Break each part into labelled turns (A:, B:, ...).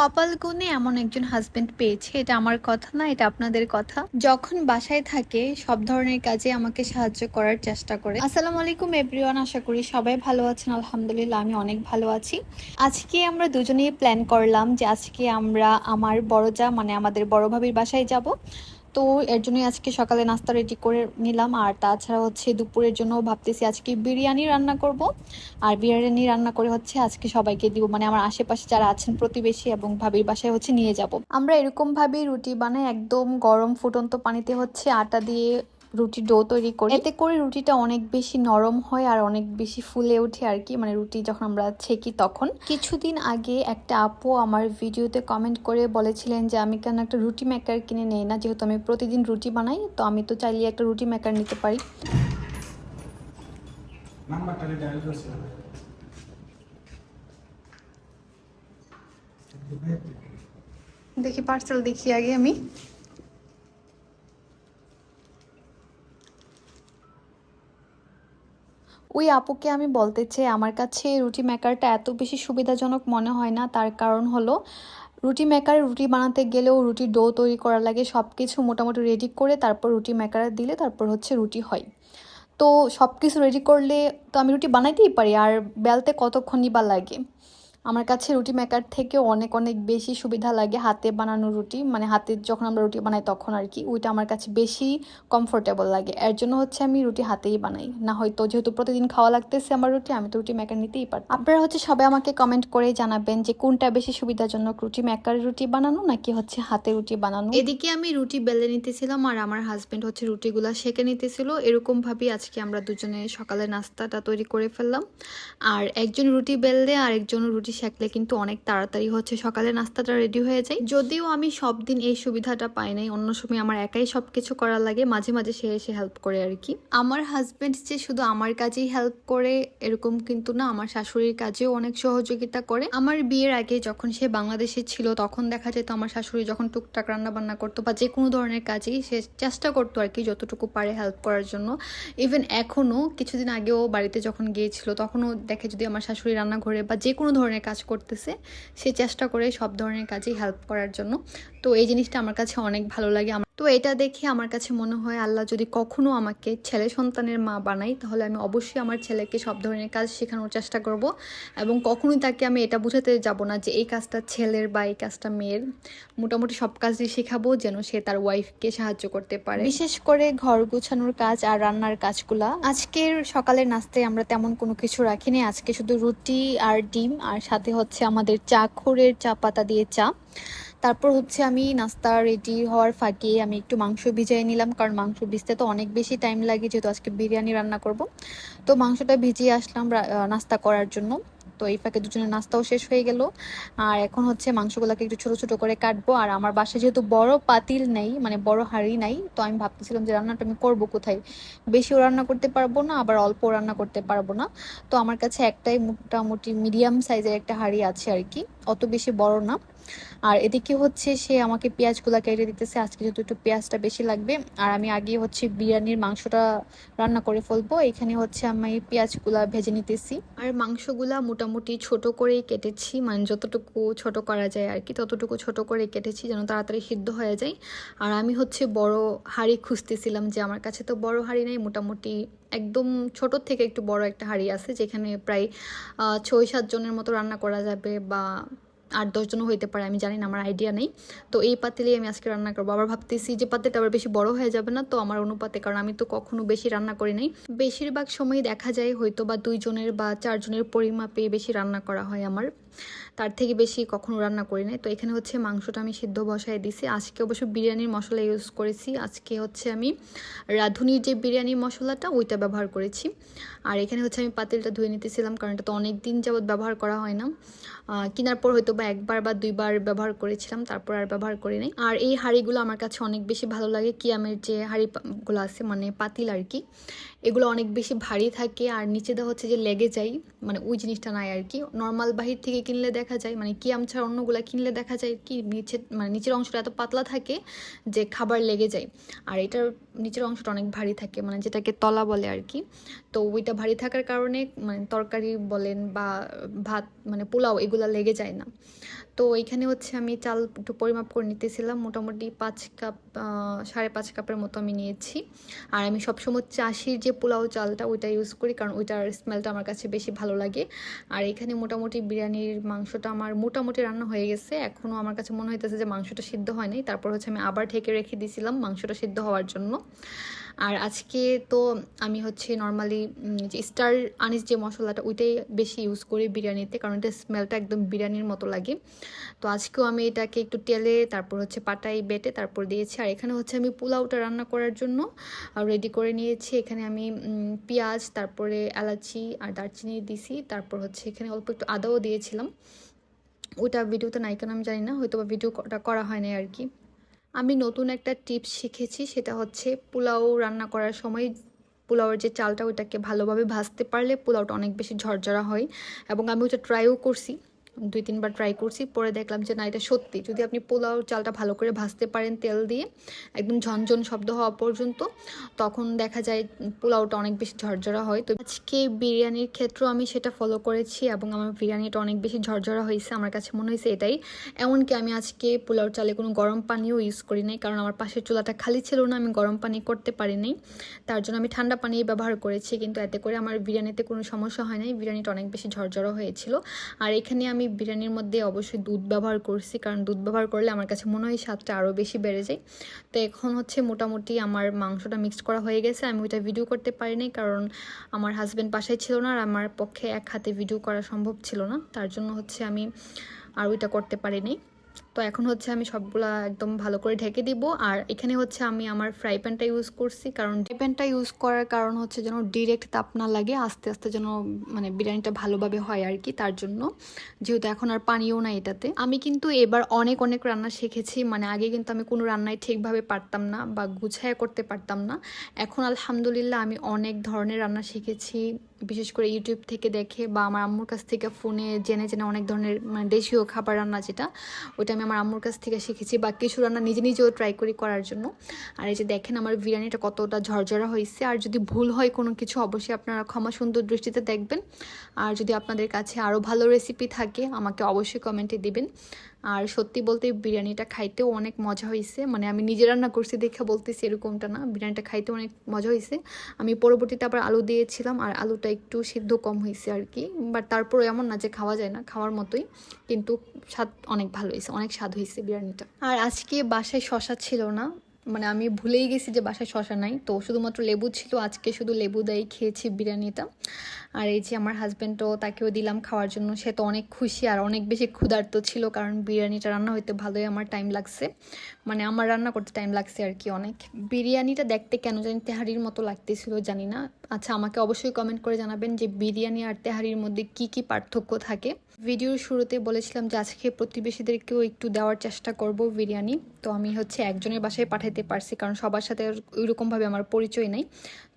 A: কপাল গুনে এমন একজন হাজবেন্ড পেয়েছে এটা আমার কথা না এটা আপনাদের কথা যখন বাসায় থাকে সব ধরনের কাজে আমাকে সাহায্য করার চেষ্টা করে আসসালামু আলাইকুম এভরিওয়ান আশা করি সবাই ভালো আছেন আলহামদুলিল্লাহ আমি অনেক ভালো আছি আজকে আমরা দুজনেই প্ল্যান করলাম যে আজকে আমরা আমার বড় যা মানে আমাদের বড় ভাবির বাসায় যাব তো এর জন্যই আজকে সকালে নাস্তা রেডি করে নিলাম আর তাছাড়া হচ্ছে দুপুরের জন্য ভাবতেছি আজকে বিরিয়ানি রান্না করব আর বিরিয়ানি রান্না করে হচ্ছে আজকে সবাইকে দিব মানে আমার আশেপাশে যারা আছেন প্রতিবেশী এবং ভাবির বাসায় হচ্ছে নিয়ে যাব আমরা এরকমভাবেই রুটি বানাই একদম গরম ফুটন্ত পানিতে হচ্ছে আটা দিয়ে রুটি ডো তৈরি করি এতে করে রুটিটা অনেক বেশি নরম হয় আর অনেক বেশি ফুলে ওঠে আর কি মানে রুটি যখন আমরা ছেঁকি তখন কিছুদিন আগে একটা আপু আমার ভিডিওতে কমেন্ট করে বলেছিলেন যে আমি কেন একটা রুটি মেকার কিনে নেই না যেহেতু আমি প্রতিদিন রুটি বানাই তো আমি তো চাইলে একটা রুটি মেকার নিতে পারি দেখি পার্সেল দেখি আগে আমি ওই আপুকে আমি বলতে চাই আমার কাছে রুটি মেকারটা এত বেশি সুবিধাজনক মনে হয় না তার কারণ হলো রুটি মেকারে রুটি বানাতে গেলেও রুটি ডো তৈরি করা লাগে সব কিছু মোটামুটি রেডি করে তারপর রুটি মেকারে দিলে তারপর হচ্ছে রুটি হয় তো সব কিছু রেডি করলে তো আমি রুটি বানাইতেই পারি আর বেলতে কতক্ষণই বা লাগে আমার কাছে রুটি মেকার থেকে অনেক অনেক বেশি সুবিধা লাগে হাতে বানানো রুটি মানে হাতে যখন আমরা রুটি বানাই তখন আর কি ওইটা আমার কাছে বেশি কমফোর্টেবল লাগে এর জন্য হচ্ছে আমি রুটি হাতেই বানাই না হয়তো যেহেতু প্রতিদিন খাওয়া লাগতেছে আমার রুটি আমি তো রুটি মেকার নিতেই পারি আপনারা হচ্ছে সবাই আমাকে কমেন্ট করে জানাবেন যে কোনটা বেশি সুবিধাজনক রুটি মেকার রুটি বানানো নাকি হচ্ছে হাতে রুটি বানানো এদিকে আমি রুটি বেলে নিতেছিলাম আর আমার হাজব্যান্ড হচ্ছে রুটিগুলা সেঁকে নিতেছিল এরকমভাবেই আজকে আমরা দুজনে সকালে নাস্তাটা তৈরি করে ফেললাম আর একজন রুটি বেললে আর একজন রুটি সবজি শাকলে কিন্তু অনেক তাড়াতাড়ি হচ্ছে সকালে নাস্তাটা রেডি হয়ে যায় যদিও আমি সব দিন এই সুবিধাটা পাই নাই অন্য সময় আমার একাই সব কিছু করা লাগে মাঝে মাঝে সে এসে হেল্প করে আর কি আমার হাজব্যান্ড যে শুধু আমার কাজেই হেল্প করে এরকম কিন্তু না আমার শাশুড়ির কাজেও অনেক সহযোগিতা করে আমার বিয়ের আগে যখন সে বাংলাদেশে ছিল তখন দেখা যেত আমার শাশুড়ি যখন টুকটাক রান্না বান্না করতো বা যে কোনো ধরনের কাজেই সে চেষ্টা করতো আর কি যতটুকু পারে হেল্প করার জন্য ইভেন এখনও কিছুদিন আগেও বাড়িতে যখন গিয়েছিল তখনও দেখে যদি আমার শাশুড়ি রান্নাঘরে বা যে কোনো ধরনের ধরনের কাজ করতেছে সে চেষ্টা করে সব ধরনের কাজেই হেল্প করার জন্য তো এই জিনিসটা আমার কাছে অনেক ভালো লাগে তো এটা দেখে আমার কাছে মনে হয় আল্লাহ যদি কখনো আমাকে ছেলে সন্তানের মা বানাই তাহলে আমি অবশ্যই আমার ছেলেকে সব ধরনের কাজ শেখানোর চেষ্টা করব এবং কখনোই তাকে আমি এটা বোঝাতে যাব না যে এই কাজটা ছেলের বা এই কাজটা মেয়ের মোটামুটি সব কাজই শেখাবো যেন সে তার ওয়াইফকে সাহায্য করতে পারে বিশেষ করে ঘর গুছানোর কাজ আর রান্নার কাজগুলা আজকের সকালের নাস্তায় আমরা তেমন কোনো কিছু রাখিনি আজকে শুধু রুটি আর ডিম আর সাথে হচ্ছে আমাদের চা খোরের চা পাতা দিয়ে চা তারপর হচ্ছে আমি নাস্তা রেডি হওয়ার ফাঁকে আমি একটু মাংস ভিজিয়ে নিলাম কারণ মাংস ভিজতে তো অনেক বেশি টাইম লাগে যেহেতু আজকে বিরিয়ানি রান্না করব তো মাংসটা ভিজিয়ে আসলাম নাস্তা করার জন্য তো এই ফাঁকে দুজনের নাস্তাও শেষ হয়ে গেল আর এখন হচ্ছে মাংসগুলোকে একটু ছোট ছোট করে কাটবো আর আমার বাসায় যেহেতু বড় পাতিল নেই মানে বড় হাঁড়ি নাই তো আমি ভাবতেছিলাম যে রান্নাটা আমি করবো কোথায় বেশিও রান্না করতে পারবো না আবার অল্প রান্না করতে পারবো না তো আমার কাছে একটাই মোটামুটি মিডিয়াম সাইজের একটা হাঁড়ি আছে আর কি অত বেশি বড় না আর এদিকে হচ্ছে সে আমাকে পেঁয়াজগুলো কেটে দিতেছে আজকে যেহেতু একটু পেঁয়াজটা বেশি লাগবে আর আমি আগে হচ্ছে বিরিয়ানির মাংসটা রান্না করে ফেলবো এখানে হচ্ছে আমি পেঁয়াজগুলা ভেজে নিতেছি আর মাংসগুলা মোটামুটি ছোট করেই কেটেছি মানে যতটুকু ছোট করা যায় আর কি ততটুকু ছোট করে কেটেছি যেন তাড়াতাড়ি সিদ্ধ হয়ে যায় আর আমি হচ্ছে বড় হাঁড়ি খুঁজতেছিলাম যে আমার কাছে তো বড় হাঁড়ি নেই মোটামুটি একদম ছোট থেকে একটু বড় একটা হাঁড়ি আছে যেখানে প্রায় ছয় সাতজনের মতো রান্না করা যাবে বা আট দশজনও হইতে পারে আমি জানি না আমার আইডিয়া নেই তো এই পাতিলেই আমি আজকে রান্না করবো আবার ভাবতেছি যে পাতিলটা আবার বেশি বড় হয়ে যাবে না তো আমার অনুপাতে কারণ আমি তো কখনো বেশি রান্না করি নাই বেশিরভাগ সময় দেখা যায় হয়তো বা দুইজনের বা চারজনের পরিমাপে বেশি রান্না করা হয় আমার তার থেকে বেশি কখনো রান্না করি নাই তো এখানে হচ্ছে মাংসটা আমি সিদ্ধ বসায় দিছি আজকে অবশ্য বিরিয়ানির মশলা ইউজ করেছি আজকে হচ্ছে আমি রাঁধুনির যে বিরিয়ানির মশলাটা ওইটা ব্যবহার করেছি আর এখানে হচ্ছে আমি পাতিলটা ধুয়ে নিতেছিলাম কারণ এটা তো অনেক দিন যাবৎ ব্যবহার করা হয় না কেনার পর হয়তো বা একবার বা দুইবার ব্যবহার করেছিলাম তারপর আর ব্যবহার করি নাই আর এই হাঁড়িগুলো আমার কাছে অনেক বেশি ভালো লাগে কিয়ামের যে হাঁড়িগুলো আছে মানে পাতিল আর কি এগুলো অনেক বেশি ভারী থাকে আর নিচে দেওয়া হচ্ছে যে লেগে যায় মানে ওই জিনিসটা নাই আর কি নর্মাল বাহির থেকে কিনলে দেখা যায় মানে কিয়াম ছাড়া অন্যগুলো কিনলে দেখা যায় কি নিচে মানে নিচের অংশটা এত পাতলা থাকে যে খাবার লেগে যায় আর এটার নিচের অংশটা অনেক ভারী থাকে মানে যেটাকে তলা বলে আর কি তো ওইটা ভারী থাকার কারণে মানে তরকারি বলেন বা ভাত মানে পোলাও এগুলো দাগগুলো লেগে যায় না তো এখানে হচ্ছে আমি চাল একটু পরিমাপ করে নিতেছিলাম মোটামুটি পাঁচ কাপ সাড়ে পাঁচ কাপের মতো আমি নিয়েছি আর আমি সবসময় চাষির যে পোলাও চালটা ওইটা ইউজ করি কারণ ওইটার স্মেলটা আমার কাছে বেশি ভালো লাগে আর এখানে মোটামুটি বিরিয়ানির মাংসটা আমার মোটামুটি রান্না হয়ে গেছে এখনও আমার কাছে মনে হইতেছে যে মাংসটা সিদ্ধ হয়নি তারপর হচ্ছে আমি আবার ঢেকে রেখে দিয়েছিলাম মাংসটা সিদ্ধ হওয়ার জন্য আর আজকে তো আমি হচ্ছে নর্মালি যে স্টার আনিস যে মশলাটা ওইটাই বেশি ইউজ করি বিরিয়ানিতে কারণ এটা স্মেলটা একদম বিরিয়ানির মতো লাগে তো আজকেও আমি এটাকে একটু তেলে তারপর হচ্ছে পাটাই বেটে তারপর দিয়েছি আর এখানে হচ্ছে আমি পোলাওটা রান্না করার জন্য রেডি করে নিয়েছি এখানে আমি পেঁয়াজ তারপরে এলাচি আর দারচিনি দিছি তারপর হচ্ছে এখানে অল্প একটু আদাও দিয়েছিলাম ওটা ভিডিওতে নাই কেন আমি জানি না হয়তো বা ভিডিওটা করা হয় না আর কি আমি নতুন একটা টিপস শিখেছি সেটা হচ্ছে পোলাও রান্না করার সময় পোলাওয়ের যে চালটা ওইটাকে ভালোভাবে ভাজতে পারলে পোলাওটা অনেক বেশি ঝরঝরা হয় এবং আমি ওটা ট্রাইও করছি দুই তিনবার ট্রাই করছি পরে দেখলাম যে না এটা সত্যি যদি আপনি পোলাও চালটা ভালো করে ভাজতে পারেন তেল দিয়ে একদম ঝনঝন শব্দ হওয়া পর্যন্ত তখন দেখা যায় পোলাওটা অনেক বেশি ঝরঝরা হয় তো আজকে বিরিয়ানির ক্ষেত্রেও আমি সেটা ফলো করেছি এবং আমার বিরিয়ানিটা অনেক বেশি ঝরঝরা হয়েছে আমার কাছে মনে হয়েছে এটাই এমনকি আমি আজকে পোলাও চালে কোনো গরম পানিও ইউজ করি নাই কারণ আমার পাশের চুলাটা খালি ছিল না আমি গরম পানি করতে পারিনি তার জন্য আমি ঠান্ডা পানি ব্যবহার করেছি কিন্তু এতে করে আমার বিরিয়ানিতে কোনো সমস্যা হয় নাই বিরিয়ানিটা অনেক বেশি ঝরঝরা হয়েছিল আর এখানে আমি বিরিয়ানির মধ্যে অবশ্যই দুধ ব্যবহার করছি কারণ দুধ ব্যবহার করলে আমার কাছে মনে হয় স্বাদটা আরও বেশি বেড়ে যায় তো এখন হচ্ছে মোটামুটি আমার মাংসটা মিক্সড করা হয়ে গেছে আমি ওইটা ভিডিও করতে পারিনি কারণ আমার হাজব্যান্ড বাসায় ছিল না আর আমার পক্ষে এক হাতে ভিডিও করা সম্ভব ছিল না তার জন্য হচ্ছে আমি আর ওইটা করতে পারিনি তো এখন হচ্ছে আমি সবগুলা একদম ভালো করে ঢেকে দিব আর এখানে হচ্ছে আমি আমার ফ্রাই প্যানটা ইউজ করছি কারণ ফ্রাই প্যানটা ইউজ করার কারণ হচ্ছে যেন ডিরেক্ট তাপ না লাগে আস্তে আস্তে যেন মানে বিরিয়ানিটা ভালোভাবে হয় আর কি তার জন্য যেহেতু এখন আর পানিও না এটাতে আমি কিন্তু এবার অনেক অনেক রান্না শিখেছি মানে আগে কিন্তু আমি কোনো রান্নায় ঠিকভাবে পারতাম না বা গুছায় করতে পারতাম না এখন আলহামদুলিল্লাহ আমি অনেক ধরনের রান্না শিখেছি বিশেষ করে ইউটিউব থেকে দেখে বা আমার আম্মুর কাছ থেকে ফোনে জেনে জেনে অনেক ধরনের মানে দেশীয় খাবার রান্না যেটা ওটা আমি আমার আম্মুর কাছ থেকে শিখেছি বা কিছু রান্না নিজে নিজেও ট্রাই করি করার জন্য আর এই যে দেখেন আমার বিরিয়ানিটা কতটা ঝরঝরা হয়েছে আর যদি ভুল হয় কোনো কিছু অবশ্যই আপনারা ক্ষমা সুন্দর দৃষ্টিতে দেখবেন আর যদি আপনাদের কাছে আরও ভালো রেসিপি থাকে আমাকে অবশ্যই কমেন্টে দিবেন আর সত্যি বলতে বিরিয়ানিটা খাইতেও অনেক মজা হয়েছে মানে আমি নিজে রান্না করছি দেখে বলতেছি এরকমটা না বিরিয়ানিটা খাইতে অনেক মজা হয়েছে আমি পরবর্তীতে আবার আলু দিয়েছিলাম আর আলুটা একটু সিদ্ধ কম হয়েছে আর কি বাট তারপরে এমন না যে খাওয়া যায় না খাওয়ার মতোই কিন্তু স্বাদ অনেক ভালো হয়েছে অনেক স্বাদ হয়েছে বিরিয়ানিটা আর আজকে বাসায় শশা ছিল না মানে আমি ভুলেই গেছি যে বাসায় শশা নাই তো শুধুমাত্র লেবু ছিল আজকে শুধু লেবু দেয় খেয়েছি বিরিয়ানিটা আর এই যে আমার হাজব্যান্ডও তাকেও দিলাম খাওয়ার জন্য সে তো অনেক খুশি আর অনেক বেশি ক্ষুধার্ত ছিল কারণ বিরিয়ানিটা রান্না হইতে ভালোই আমার টাইম লাগছে মানে আমার রান্না করতে টাইম লাগছে আর কি অনেক বিরিয়ানিটা দেখতে কেন জানি তেহারির মতো লাগতেছিল জানি না আচ্ছা আমাকে অবশ্যই কমেন্ট করে জানাবেন যে বিরিয়ানি আর তেহারির মধ্যে কি কি পার্থক্য থাকে ভিডিওর শুরুতে বলেছিলাম যে আজকে প্রতিবেশীদেরকেও একটু দেওয়ার চেষ্টা করব বিরিয়ানি তো আমি হচ্ছে একজনের বাসায় পাঠাতে পারছি কারণ সবার সাথে ওইরকমভাবে আমার পরিচয় নেই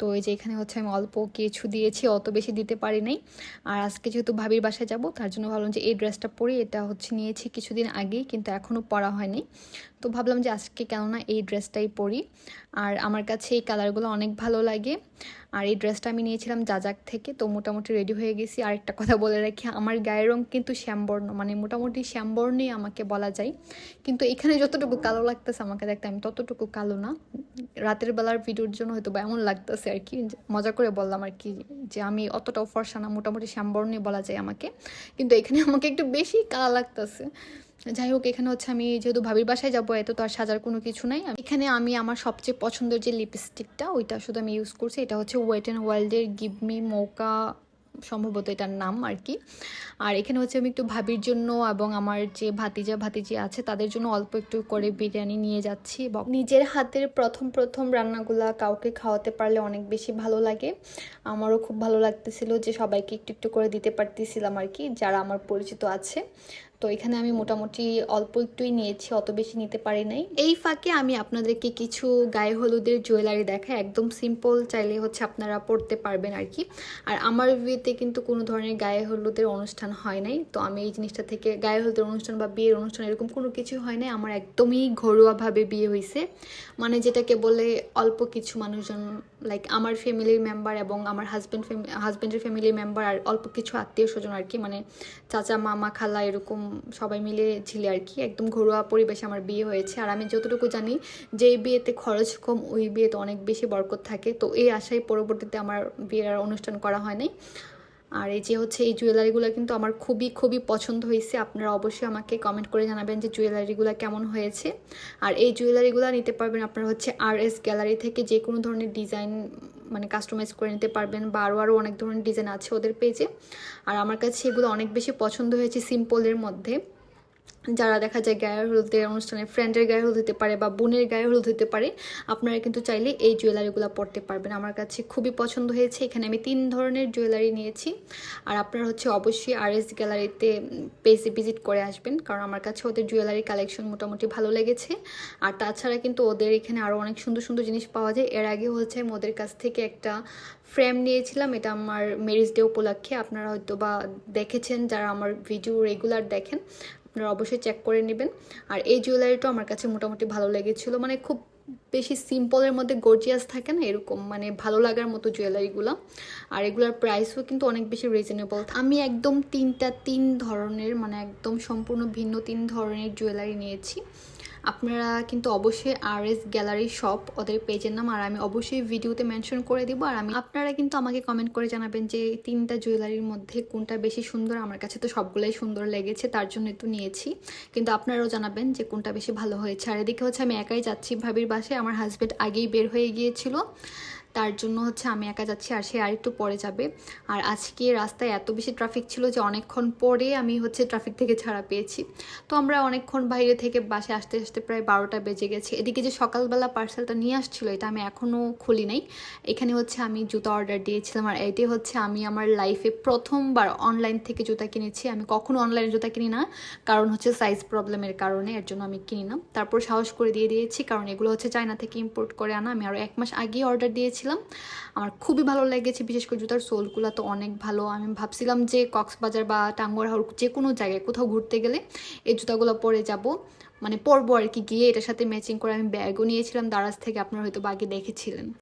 A: তো এই যে এখানে হচ্ছে আমি অল্প কিছু দিয়েছি অত বেশি দিতে পারি নাই আর আজকে যেহেতু ভাবির বাসায় যাব তার জন্য ভাবলাম যে এই ড্রেসটা পরি এটা হচ্ছে নিয়েছি কিছুদিন আগেই কিন্তু এখনও পরা হয়নি তো ভাবলাম যে আজকে কেননা এই ড্রেসটাই পরি আর আমার কাছে এই কালারগুলো অনেক ভালো লাগে আর এই ড্রেসটা আমি নিয়েছিলাম জাজাক থেকে তো মোটামুটি রেডি হয়ে গেছি আর একটা কথা বলে রাখি আমার গায়ের রং কিন্তু শ্যামবর্ণ মানে মোটামুটি শ্যামবর্ণই আমাকে বলা যায় কিন্তু এখানে যতটুকু কালো লাগতেছে আমাকে দেখতে আমি ততটুকু কালো না রাতের বেলার ভিডিওর জন্য হয়তো বা এমন লাগতেছে আর কি মজা করে বললাম আর কি যে আমি অতটাও ফর্সা না মোটামুটি শ্যামবর্ণই বলা যায় আমাকে কিন্তু এখানে আমাকে একটু বেশি কালা লাগতেছে যাই হোক এখানে হচ্ছে আমি যেহেতু ভাবির বাসায় যাবো এত তো আর সাজার কোনো কিছু নাই এখানে আমি আমার সবচেয়ে পছন্দের যে লিপস্টিকটা ওইটা শুধু আমি ইউজ করছি এটা হচ্ছে ওয়েট অ্যান্ড ওয়ার্ল্ডের গিভমি মৌকা সম্ভবত এটার নাম আর কি আর এখানে হচ্ছে আমি একটু ভাবির জন্য এবং আমার যে ভাতিজা ভাতিজি আছে তাদের জন্য অল্প একটু করে বিরিয়ানি নিয়ে যাচ্ছি এবং নিজের হাতের প্রথম প্রথম রান্নাগুলা কাউকে খাওয়াতে পারলে অনেক বেশি ভালো লাগে আমারও খুব ভালো লাগতেছিল যে সবাইকে একটু একটু করে দিতে পারতেছিলাম আর কি যারা আমার পরিচিত আছে তো এখানে আমি মোটামুটি অল্প একটুই নিয়েছি অত বেশি নিতে পারি নাই এই ফাঁকে আমি আপনাদেরকে কিছু গায়ে হলুদের জুয়েলারি দেখাই একদম সিম্পল চাইলে হচ্ছে আপনারা পড়তে পারবেন আর কি আর আমার বিয়েতে কিন্তু কোনো ধরনের গায়ে হলুদের অনুষ্ঠান হয় নাই তো আমি এই জিনিসটা থেকে গায়ে হলুদের অনুষ্ঠান বা বিয়ের অনুষ্ঠান এরকম কোনো কিছু হয় নাই আমার একদমই ঘরোয়াভাবে বিয়ে হয়েছে মানে যেটাকে বলে অল্প কিছু মানুষজন লাইক আমার ফ্যামিলির মেম্বার এবং আমার হাজব্যান্ড হাজব্যান্ডের ফ্যামিলির মেম্বার আর অল্প কিছু আত্মীয় স্বজন আর কি মানে চাচা মামা খালা এরকম সবাই মিলে ছিল আর কি একদম ঘরোয়া পরিবেশে আমার বিয়ে হয়েছে আর আমি যতটুকু জানি যে বিয়েতে খরচ কম ওই বিয়েতে অনেক বেশি বরকত থাকে তো এই আশায় পরবর্তীতে আমার বিয়ের আর অনুষ্ঠান করা হয়নি আর এই যে হচ্ছে এই জুয়েলারিগুলো কিন্তু আমার খুবই খুবই পছন্দ হয়েছে আপনারা অবশ্যই আমাকে কমেন্ট করে জানাবেন যে জুয়েলারিগুলো কেমন হয়েছে আর এই জুয়েলারিগুলো নিতে পারবেন আপনারা হচ্ছে আর এস গ্যালারি থেকে যে কোনো ধরনের ডিজাইন মানে কাস্টমাইজ করে নিতে পারবেন বা আরও আরও অনেক ধরনের ডিজাইন আছে ওদের পেজে আর আমার কাছে এগুলো অনেক বেশি পছন্দ হয়েছে সিম্পলের মধ্যে যারা দেখা যায় গায়ের হলুদের অনুষ্ঠানে ফ্রেন্ডের গায়ে হলুদ হতে পারে বা বোনের গায়ে হলুদ হতে পারে আপনারা কিন্তু চাইলে এই জুয়েলারিগুলো পরতে পারবেন আমার কাছে খুবই পছন্দ হয়েছে এখানে আমি তিন ধরনের জুয়েলারি নিয়েছি আর আপনারা হচ্ছে অবশ্যই আর এস গ্যালারিতে পেজে ভিজিট করে আসবেন কারণ আমার কাছে ওদের জুয়েলারি কালেকশন মোটামুটি ভালো লেগেছে আর তাছাড়া কিন্তু ওদের এখানে আরও অনেক সুন্দর সুন্দর জিনিস পাওয়া যায় এর আগে হচ্ছে আমি ওদের কাছ থেকে একটা ফ্রেম নিয়েছিলাম এটা আমার ম্যারেজ ডে উপলক্ষে আপনারা হয়তো বা দেখেছেন যারা আমার ভিডিও রেগুলার দেখেন আপনারা অবশ্যই চেক করে নেবেন আর এই জুয়েলারিটাও আমার কাছে মোটামুটি ভালো লেগেছিলো মানে খুব বেশি সিম্পলের মধ্যে গর্জিয়াস থাকে না এরকম মানে ভালো লাগার মতো জুয়েলারিগুলো আর এগুলোর প্রাইসও কিন্তু অনেক বেশি রিজনেবল আমি একদম তিনটা তিন ধরনের মানে একদম সম্পূর্ণ ভিন্ন তিন ধরনের জুয়েলারি নিয়েছি আপনারা কিন্তু অবশ্যই আর এস গ্যালারি শপ ওদের পেজের নাম আর আমি অবশ্যই ভিডিওতে মেনশন করে দিব আর আমি আপনারা কিন্তু আমাকে কমেন্ট করে জানাবেন যে তিনটা জুয়েলারির মধ্যে কোনটা বেশি সুন্দর আমার কাছে তো সবগুলোই সুন্দর লেগেছে তার জন্য একটু নিয়েছি কিন্তু আপনারাও জানাবেন যে কোনটা বেশি ভালো হয়েছে আর এদিকে হচ্ছে আমি একাই যাচ্ছি ভাবির বাসে আমার হাজব্যান্ড আগেই বের হয়ে গিয়েছিল তার জন্য হচ্ছে আমি একা যাচ্ছি আর সে আর একটু পরে যাবে আর আজকে রাস্তায় এত বেশি ট্রাফিক ছিল যে অনেকক্ষণ পরে আমি হচ্ছে ট্রাফিক থেকে ছাড়া পেয়েছি তো আমরা অনেকক্ষণ বাইরে থেকে বাসে আসতে আসতে প্রায় বারোটা বেজে গেছে এদিকে যে সকালবেলা পার্সেলটা নিয়ে আসছিলো এটা আমি এখনও খুলি নাই এখানে হচ্ছে আমি জুতা অর্ডার দিয়েছিলাম আর এটি হচ্ছে আমি আমার লাইফে প্রথমবার অনলাইন থেকে জুতা কিনেছি আমি কখনো অনলাইনে জুতা কিনি না কারণ হচ্ছে সাইজ প্রবলেমের কারণে এর জন্য আমি কিনি না তারপর সাহস করে দিয়ে দিয়েছি কারণ এগুলো হচ্ছে চায়না থেকে ইম্পোর্ট করে আনা আমি আরও এক মাস আগেই অর্ডার দিয়েছি গিয়েছিলাম আমার খুবই ভালো লেগেছে বিশেষ করে জুতার সোলগুলো তো অনেক ভালো আমি ভাবছিলাম যে কক্সবাজার বা টাঙ্গুয়ার যে কোনো জায়গায় কোথাও ঘুরতে গেলে এই জুতাগুলো পরে যাব মানে পরবো আর কি গিয়ে এটার সাথে ম্যাচিং করে আমি ব্যাগও নিয়েছিলাম দারাজ থেকে আপনারা হয়তো বাকি দেখেছিলেন